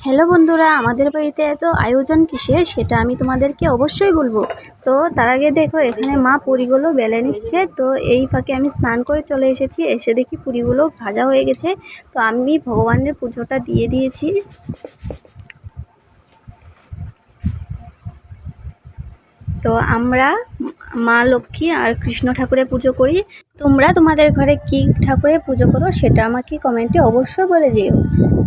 Hello বন্ধুরা, আমাদের বাড়িতে এত আয়োজন কিসের সেটা আমি তোমাদেরকে অবশ্যই বলব। তো তার আগে দেখো, এখানে মা পুরিগুলো বেলে নিচ্ছে। তো এই ফাঁকে আমি স্নান করে চলে এসেছি। এসে দেখি পুরিগুলো ভাজা হয়ে গেছে। তো আমি ভগবানের পুজোটা দিয়ে দিয়েছি। তো আমরা মা লক্ষ্মী আর কৃষ্ণ ঠাকুরের পুজো করি। তোমরা তোমাদের ঘরে কী ঠাকুরের পুজো করো সেটা আমাকে কমেন্টে অবশ্যই বলে যেও।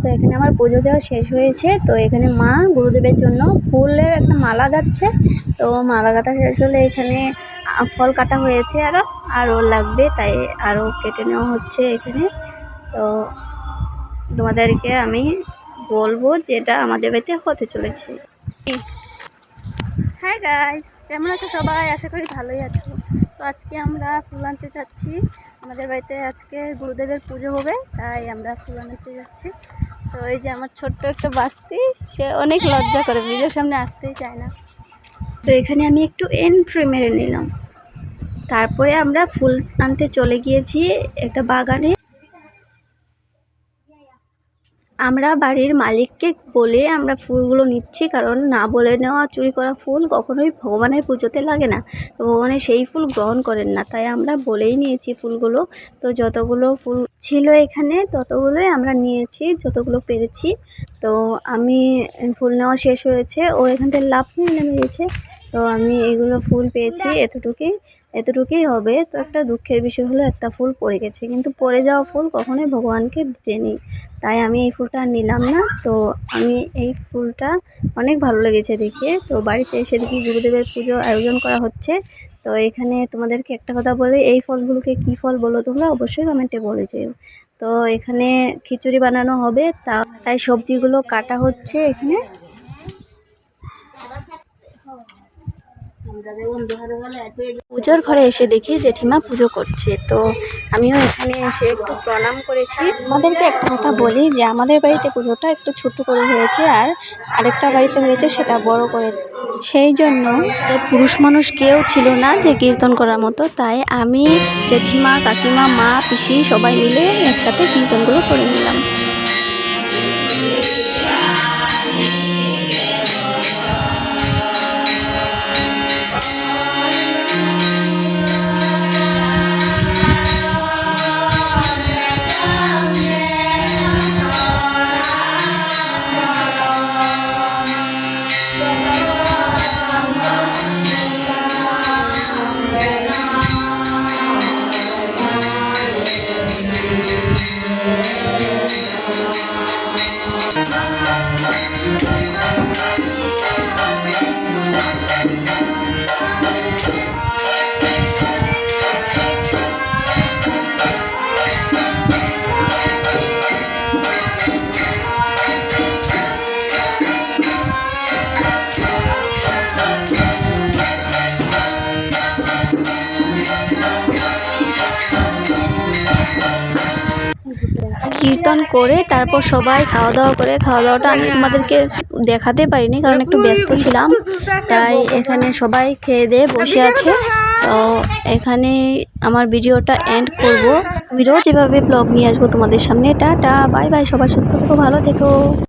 তো এখানে আমার পুজো দেওয়া শেষ হয়েছে। তো এখানে মা গুরুদেবের জন্য ফুলের একটা মালা গাচ্ছে। তো মালা গাঁথা শেষ হলে এখানে ফল কাটা হয়েছে আরও আরও লাগবে তাই আরও কেটে নেওয়া হচ্ছে এখানে। তো তোমাদেরকে আমি বলব যেটা আমাদের বাড়িতে হতে চলেছে। হাই গাইস কেমন আছো সবাই? আশা করি ভালোই আছো। তো আজকে আমরা ফুল আনতে যাচ্ছি। আমাদের বাড়িতে আজকে গুরুদেবের পুজো হবে, তাই আমরা ফুল আনতে যাচ্ছি। তো এই যে আমার ছোট্ট একটা বাস্তি, সে অনেক লজ্জা করে, ভিডিওর সামনে আসতেই চায় না। তো এখানে আমি একটু এন্ট্রি মেরে নিলাম। তারপরে আমরা ফুল আনতে চলে গিয়েছি একটা বাগানে। আমরা বাড়ির মালিককে বলে আমরা ফুলগুলো নিচ্ছি কারণ না বলে নেওয়া চুরি করা ফুল কখনোই ভগবানের পুজোতে লাগে না। তো ভগবানের সেই ফুল গ্রহণ করেন না তাই আমরা বলেই নিয়েছি ফুলগুলো। তো যতগুলো ফুল ছিল এখানে ততগুলোই আমরা নিয়েছি যতগুলো পেরেছি। তো আমি ফুল নেওয়া শেষ হয়েছে ও এখান থেকে লাভ নিয়ে নেমে গেছে। তো আমি এগুলো ফুল পেয়েছি এতটুকুই। এতটুকুই হবে। তো একটা দুঃখের বিষয় হলো, একটা ফুল পড়ে গেছে। কিন্তু পড়ে যাওয়া ফুল কখনোই ভগবানকে দিতে নেই। তাই আমি এই ফুলটা নিলাম না। তো আমি এই ফুলটা অনেক ভালো লেগেছে দেখে। তো বাড়িতে এসে দেখি গুরুদেবের পুজো আয়োজন করা হচ্ছে। তো এখানে তোমাদেরকে একটা কথা বলে, এই ফলগুলোকে কী ফল বলো তোমরা অবশ্যই কমেন্টে বলে যেও। তো এখানে খিচুড়ি বানানো হবে। তা, তাই সবজিগুলো কাটা হচ্ছে এখানে। পুজোর ঘরে এসে দেখি জেঠিমা পুজো করছে। তো আমিও এখানে এসে একটু প্রণাম করেছি। আমাদেরকে একটা কথা বলি যে, আমাদের বাড়িতে পুজোটা একটু ছোট করে হয়েছে আর আরেকটা বাড়িতে হয়েছে সেটা বড় করে। সেই জন্য পুরুষ মানুষ কেউ ছিল না যে কীর্তন করার মতো। তাই আমি, জেঠিমা, কাকিমা, মা, পিসি সবাই মিলে একসাথে কীর্তনগুলো করে নিলাম। Thank you. কীর্তন করে তারপর সবাই খাওয়া দাওয়া করে খাওয়া দাওয়াটা আমি তোমাদেরকে দেখাতে পারিনি কারণ একটু ব্যস্ত ছিলাম। তাই এখানে সবাই খেয়ে দিয়ে বসে আছে। তো এখানে আমার ভিডিওটা এন্ড করব। আমি রোজ ব্লগ নিয়ে আসব তোমাদের সামনে। টাটা, বাই বাই, সবাই সুস্থ থেকো, ভালো থেকো।